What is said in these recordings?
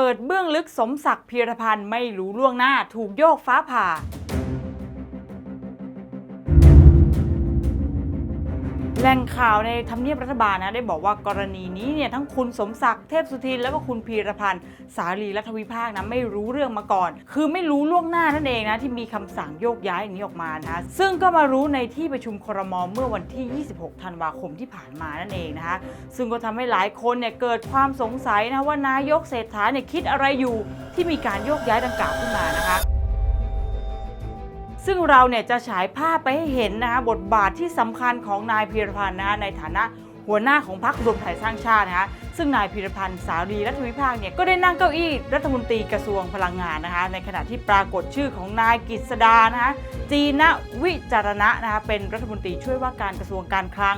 เปิดเบื้องลึกสมศักดิ์พีรพันธ์ไม่รู้ล่วงหน้าถูกโยกฟ้าผ่า ล่งข่าวในทำเนียบรัฐบาลนะได้บอกว่ากรณีนี้เนี่ยทั้งคุณสมศักดิ์เทพสุทิน แล้วก็คุณพีรพันธ์สาลีรัฐวิภาคนะไม่รู้เรื่องมาก่อน คือไม่รู้ล่วงหน้านั่นเองนะที่มีคำสั่งโยกย้ายอย่างนี้ออกมานะซึ่งก็มารู้ในที่ประชุมครมเมื่อวันที่ 26 ธันวาคมที่ผ่านมานั่นเองนะคะซึ่งก็ทำให้หลายคนเนี่ยเกิดความสงสัยนะว่านายกเศรษฐาเนี่ยคิดอะไรอยู่ที่มีการโยกย้ายดังกล่าวขึ้นมานะคะ ซึ่งเราเนี่ยจะฉายภาพไปให้เห็นนะคะบทบาทที่สำคัญของนายพีรพันธ์นะคะในฐานะหัวหน้าของพรรครวมไทยสร้างชาตินะคะซึ่งนายพีรพันธ์สารีรัฐวิภาคเนี่ยก็ได้นั่งเก้าอี้รัฐมนตรีกระทรวงพลังงานนะคะในขณะที่ปรากฏชื่อของนายกฤษดานะคะจีนวิจารณะนะคะเป็นรัฐมนตรีช่วยว่าการกระทรวงการคลัง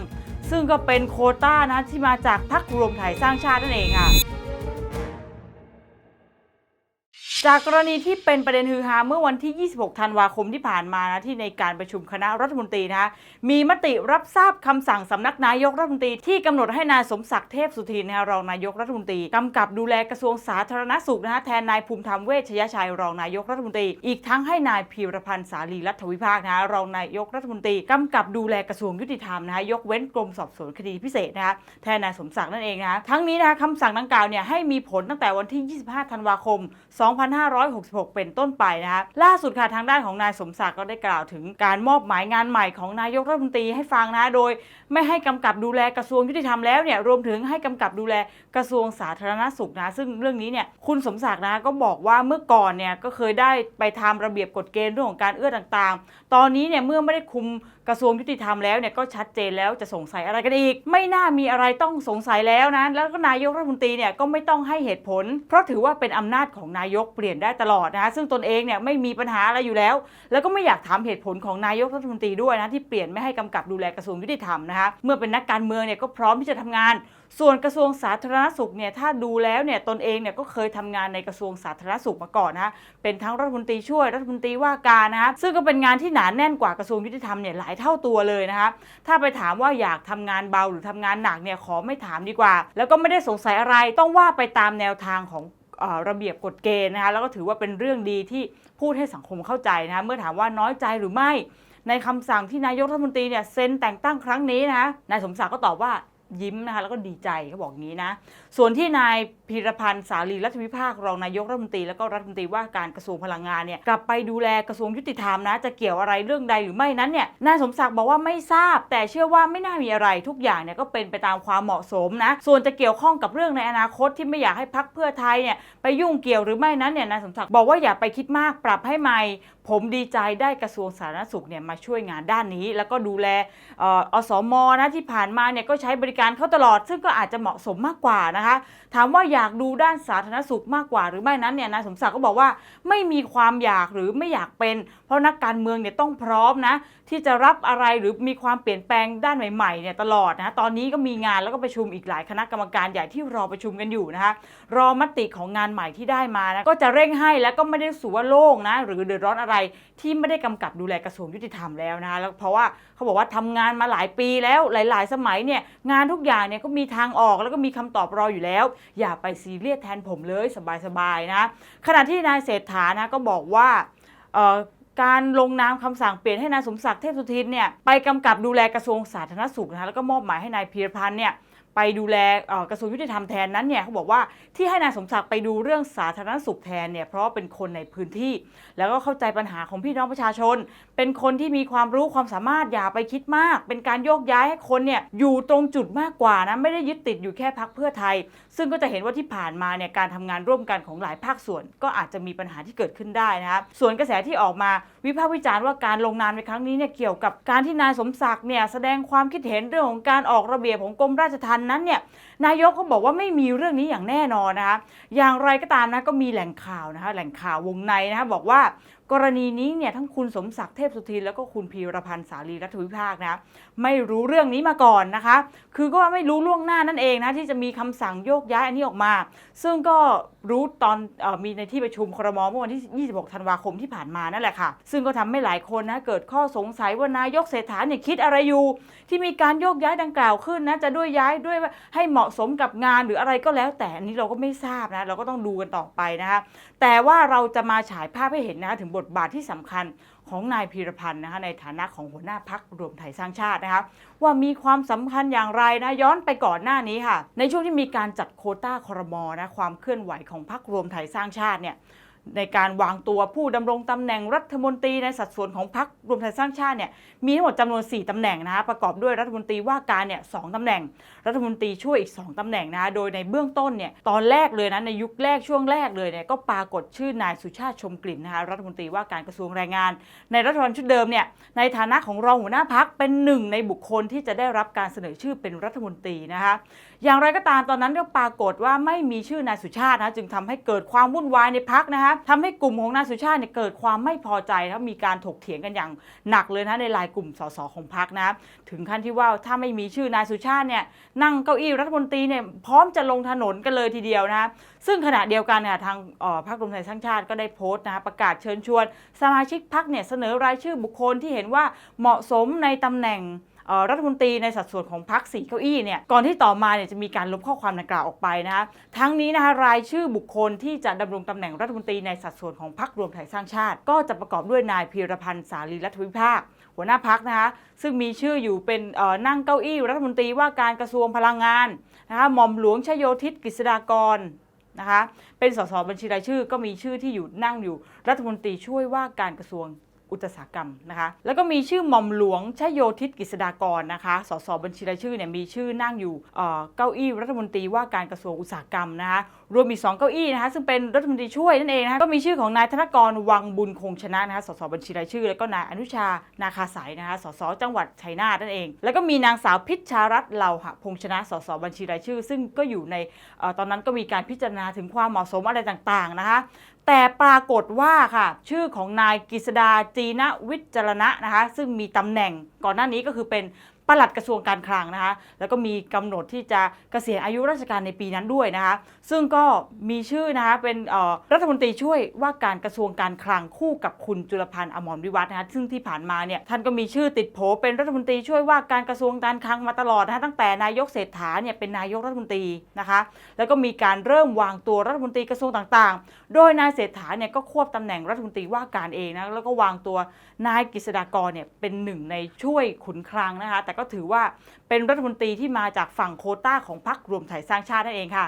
ซึ่งก็เป็นโคต้านะที่มาจากพรรครวมไทยสร้างชาตินั่นเองค่ะ จากกรณีที่เป็นประเด็นฮือฮาเมื่อวันที่ 26 ธันวาคมที่ผ่านมานะที่ในการประชุมคณะรัฐมนตรีนะคะมีมติรับทราบคำสั่งสำนักนายกรัฐมนตรีที่กำหนดให้นายสมศักดิ์เทพสุทินนะรองนายกรัฐมนตรีกำกับดูแลกระทรวงสาธารณสุขนะคะแทนนายภูมิธรรมเวชยชัยรองนายกรัฐมนตรี อีกทั้งให้นายพีรพันธ์สาลีรัฐวิภาคนะคะรองนายกรัฐมนตรีกำกับดูแลกระทรวงยุติธรรมนะคะยกเว้นกรมสอบสวนคดีพิเศษนะคะแทนนายสมศักดิ์นั่นเองนะคะทั้งนี้นะคะคำสั่งดังกล่าวเนี่ยให้มีผลตั้งแต่วันที่ 25 ธันวาคม 2 5 2566 เป็นต้นไปนะคะล่าสุดค่ะทางด้านของนายสมศักดิ์ก็ได้กล่าวถึงการมอบหมายงานใหม่ของนายกรัฐมนตรีให้ฟังนะโดย ไม่ให้กำกับดูแลกระทรวงยุติธรรมแล้วเนี่ยรวมถึงให้กำกับดูแลกระทรวงสาธารณสุขนะซึ่งเรื่องนี้เนี่ยคุณสมศักดิ์นะก็บอกว่าเมื่อก่อนเนี่ยก็เคยได้ไปทำระเบียบกฎเกณฑ์เรื่องของการเอื้อต่างๆ ตอนนี้เนี่ยเมื่อไม่ได้คุมกระทรวงยุติธรรมแล้วเนี่ยก็ชัดเจนแล้วจะสงสัยอะไรกันอีก ไม่น่ามีอะไรต้องสงสัยแล้วนะแล้วก็นายกรัฐมนตรีเนี่ยก็ไม่ต้องให้เหตุผล เพราะถือว่าเป็นอำนาจของนายกเปลี่ยนได้ตลอดนะซึ่งตนเองเนี่ยไม่มีปัญหาอะไรอยู่แล้ว แล้วก็ไม่อยากถามเหตุผลของนายกรัฐมนตรีด้วยนะที่เปลี่ยนไม่ให้กำกับดูแลกระทรวงยุติธรรมนะคะเมื่อเป็นนักการเมืองเนี่ยก็พร้อมที่จะทำงาน ส่วนกระทรวงสาธารณสุขเนี่ยถ้าดูแล้วเนี่ยตนเองเนี่ยก็เคยทำงานในกระทรวงสาธารณสุขมาก่อนนะเป็นทั้งรัฐมนตรีช่วยรัฐมนตรีว่าการนะซึ่งก็เป็นงานที่หนาแน่นกว่ากระทรวงยุติธรรมเนี่ยหลายเท่าตัวเลยนะคะถ้าไปถามว่าอยากทำงานเบาหรือทำงานหนักเนี่ยขอไม่ถามดีกว่า แล้วก็ไม่ได้สงสัยอะไรต้องว่าไปตามแนวทางของ ระเบียบกฎเกณฑ์นะคะแล้วก็ถือว่าเป็นเรื่องดีที่พูดให้สังคมเข้าใจนะคะเมื่อถามว่าน้อยใจหรือไม่ ในคำสั่งที่นายกรัฐมนตรีเนี่ยเซ็นแต่งตั้งครั้งนี้นะคะนายสมศักดิ์ก็ตอบว่า ยิ้มนะคะแล้วก็ดีใจเขาบอกงี้นะ ส่วนที่นายพีรพันธ์สาลีรัฐวิภาครองนายกรัฐมนตรีแล้วก็รัฐมนตรีว่าการกระทรวงพลังงานเนี่ยกลับไปดูแลกระทรวงยุติธรรมนะ จะเกี่ยวอะไรเรื่องใดหรือไม่นั้นเนี่ยนายสมศักดิ์บอกว่าไม่ทราบ แต่เชื่อว่าไม่น่ามีอะไรทุกอย่างเนี่ยก็เป็นไปตามความเหมาะสมนะส่วนจะเกี่ยวข้องกับเรื่องในอนาคตที่ไม่อยากให้พักเพื่อไทยเนี่ยไปยุ่งเกี่ยวหรือไม่นั้นเนี่ยนายสมศักดิ์บอกว่าอย่าไปคิดมากปรับให้ใหม่ผมดีใจได้กระทรวงสาธารณสุขเนี่ยมาช่วยงานด้านนี้ แล้วก็ดูแลเอออสมนะที่ผ่านมาเนี่ยก็ใช้บริการการเขาตลอด ซึ่งก็อาจจะเหมาะสมมากกว่านะคะ ถามว่าอยากดูด้านสาธารณสุขมากกว่าหรือไม่นั้นเนี่ยนายสมศักดิ์ก็บอกว่าไม่มีความอยากหรือไม่อยากเป็น เพราะนักการเมืองเนี่ยต้องพร้อมนะที่จะรับอะไรหรือมีความเปลี่ยนแปลงด้านใหม่ๆเนี่ยตลอดนะตอนนี้ก็มีงานแล้วก็ประชุมอีกหลายคณะกรรมการใหญ่ที่รอประชุมกันอยู่นะคะรอมติของงานใหม่ที่ได้มานะก็จะเร่งให้แล้วก็ไม่ได้สูว่าโล่งนะหรือเดือดร้อนอะไรที่ไม่ได้กำกับดูแลกระทรวงยุติธรรมแล้วนะคะแล้วเพราะว่าเขาบอกว่าทำงานมาหลายปีแล้วหลาย ๆ สมัยเนี่ยงานทุกอย่างเนี่ยก็มีทางออกแล้วก็มีคำตอบรออยู่แล้ว อย่าไปซีเรียสแทนผมเลยสบายๆนะขณะที่นายเศรษฐานะก็บอกว่าการลงนามคำสั่งเปลี่ยนให้นายสมศักดิ์เทพสุทินเนี่ยไปกำกับดูแลกระทรวงสาธารณสุขนะแล้วก็มอบหมายให้นายพีรพันธ์เนี่ยไปดูแลกระทรวงยุติธรรมแทนนั้นเนี่ยเขาบอกว่าที่ให้นายสมศักดิ์ไปดูเรื่องสาธารณสุขแทนเนี่ยเพราะเป็นคนในพื้นที่ แล้วก็เข้าใจปัญหาของพี่น้องประชาชน เป็นคนที่มีความรู้ความสามารถอย่าไปคิดมาก เป็นการโยกย้ายให้คนเนี่ยอยู่ตรงจุดมากกว่านะไม่ได้ยึดติดอยู่แค่พักเพื่อไทย ซึ่งก็จะเห็นว่าที่ผ่านมาเนี่ยการทำงานร่วมกันของหลายภาคส่วน ก็อาจจะมีปัญหาที่เกิดขึ้นได้นะครับส่วนกระแสที่ออกมาวิพากษ์วิจารณ์ว่าการลงนามในครั้งนี้เนี่ยเกี่ยวกับการที่นายสมศักดิ์เนี่ยแสดงความคิดเห็นเรื่องของการออกระเบียบของกรมราชทัณฑ์นั้นเนี่ยนายกเขาบอกว่าไม่มีเรื่องนี้อย่างแน่นอนนะคะอย่างไรก็ตามนะก็มีแหล่งข่าวนะคะแหล่งข่าววงในนะคะบอกว่า กรณีนี้เนี่ยทั้งคุณสมศักดิ์เทพสุทินแล้วก็คุณพีรพันธ์สาลีรัฐวิภาคนะไม่รู้เรื่องนี้มาก่อนนะคะ คือก็ไม่รู้ล่วงหน้านั่นเองนะที่จะมีคำสั่งโยกย้ายอันนี้ออกมา ซึ่งก็รู้ตอนออมีในที่ประชุมครมเมื่อวันที่ 26 ธันวาคมที่ผ่านมานั่นแหละค่ะ ซึ่งก็ทำให้หลายคนนะเกิดข้อสงสัยว่านายกเศรษฐาเนี่ยคิดอะไรอยู่ ที่มีการโยกย้ายดังกล่าวขึ้นนะจะด้วยย้ายด้วยให้เหมาะสมกับงานหรืออะไรก็แล้ว แต่อันนี้เราก็ไม่ทราบนะเราก็ต้องดูกันต่อไปนะคะแต่ว่าเราจะมาฉายภาพให้เห็นนะคะถึงบทบาทที่สำคัญของนายพีรพันธ์นะคะในฐานะของหัวหน้าพักรวมไทยสร้างชาตินะคะว่ามีความสำคัญอย่างไรนะย้อนไปก่อนหน้านี้ค่ะ ในช่วงที่มีการจัดโคต้าคอรมอนะความเคลื่อนไหวของพักรวมไทยสร้างชาติเนี่ย ในการวางตัวผู้ดำรงตำแหน่งรัฐมนตรีในสัดส่วนของพักรวมไทยสร้างชาติเนี่ยมีทั้งหมดจำนวน 4ตำแหน่งนะคะประกอบด้วยรัฐมนตรีว่าการเนี่ยสองตำแหน่ง รัฐมนตรีช่วยอีก 2ตำแหน่งนะคะโดยในเบื้องต้นเนี่ยตอนแรกเลยนะในยุคแรกช่วงแรกเลยเนี่ยก็ปรากฏชื่อนายสุชาติชมกลิ่นนะคะรัฐมนตรีว่าการกระทรวงแรงงาน ในรัฐบาลชุดเดิมเนี่ยในฐานะของรองหัวหน้าพักเป็นหนึ่งในบุคคลที่จะได้รับการเสนอชื่อเป็นรัฐมนตรีนะคะอย่างไรก็ตามตอนนั้นก็ปรากฏว่าไม่มีชื่อนายสุชาตินะจึงทำให้เกิดความวุ่นวายในพักนะคะทำให้กลุ่มของนายสุชาติเนี่ยเกิดความไม่พอใจแล้วมีการถกเถียงกันอย่างหนักเลยนะในรายกลุ่มสสของพักนะถึงขั้นที่ว่าถ้าไม่มีชื่อนายสุชาติเนี่ยนั่งเก้าอี้รัฐมนตรีเนี่ยพร้อมจะลงถนนกันเลยทีเดียวนะซึ่งขณะเดียวกันเนี่ยทางออพรรครวมไทยสร้างชาติก็ได้โพสต์นะประกาศเชิญชวน สมาชิกพรรคเนี่ยเสนอรายชื่อบุคคลที่เห็นว่าเหมาะสมในตำแหน่ง รัฐมนตรีในสัดส่วนของพรรคสี่เก้าอี้เนี่ยก่อนที่ต่อมาเนี่ยจะมีการลบข้อความดังกล่าวออกไปนะคะทั้งนี้นะคะรายชื่อบุคคลที่จะดำรงตำแหน่งรัฐมนตรีในสัดส่วนของพรรครวมไทยสร้างชาติ ก็จะประกอบด้วยนายพีรพันธ์สาลีรัฐวิภาค หัวหน้าพักนะคะซึ่งมีชื่ออยู่เป็นนั่งเก้าอี้รัฐมนตรีว่าการกระทรวงพลังงานนะคะหม่อมหลวงชโยธิตกฤษฎากรนะคะเป็นสสบัญชีรายชื่อก็มีชื่อที่อยู่นั่งอยู่รัฐมนตรีช่วยว่าการกระทรวง อุตสาหกรรมนะคะ แล้วก็มีชื่อหม่อมหลวงชโยธิตกฤษฎากรนะคะ สสบัญชีรายชื่อเนี่ยมีชื่อนั่งอยู่เก้าอี้รัฐมนตรีว่าการกระทรวงอุตสาหกรรมนะคะรวมอีกสองเก้าอี้นะคะซึ่งเป็นรัฐมนตรีช่วยนั่นเองนะคะก็มีชื่อของนายธนกรวังบุญคงชนะนะคะสสบัญชีรายชื่อ แล้วก็นายอนุชานาคาสายนะคะสสจังหวัดชัยนาทนั่นเอง แล้วก็มีนางสาวพิชชารัตน์เหล่าหะพงชนะสสบัญชีรายชื่อ ซึ่งก็อยู่ในอตอนนั้นก็มีการพิจารณาถึงความเหมาะสมอะไรต่างๆนะคะ แต่ปรากฏว่าค่ะ ชื่อของนายกฤษดาจีนวิจารณะนะคะ ซึ่งมีตำแหน่งก่อนหน้านี้ก็คือเป็น ปลัดกระทรวงการคลังนะคะ แล้วก็มีกำหนดที่จะเกษียณอายุราชการในปีนั้นด้วยนะคะ ซึ่งก็มีชื่อนะคะเป็นรัฐมนตรีช่วยว่าการกระทรวงการคลังคู่กับคุณจุลพันธ์อมรวิวัฒน์นะคะซึ่งที่ผ่านมาเนี่ยท่านก็มีชื่อติดโผเป็นรัฐมนตรีช่วยว่าการกระทรวงการคลังมาตลอดนะคะตั้งแต่นายกเศรษฐาเนี่ยเป็นนายกรัฐมนตรีนะคะ แล้วก็มีการเริ่มวางตัวรัฐมนตรีกระทรวงต่างๆ โดยนายเศรษฐาเนี่ยก็ควบตำแหน่งรัฐมนตรีว่าการเองนะแล้วก็วางตัวนายกฤษฎากรเนี่ยเป็นหนึ่งในช่วยขุนคลังนะคะแต่ก็ถือว่าเป็นรัฐมนตรีที่มาจากฝั่งโคต้าของพรรครวมไทยสร้างชาตินั่นเองค่ะ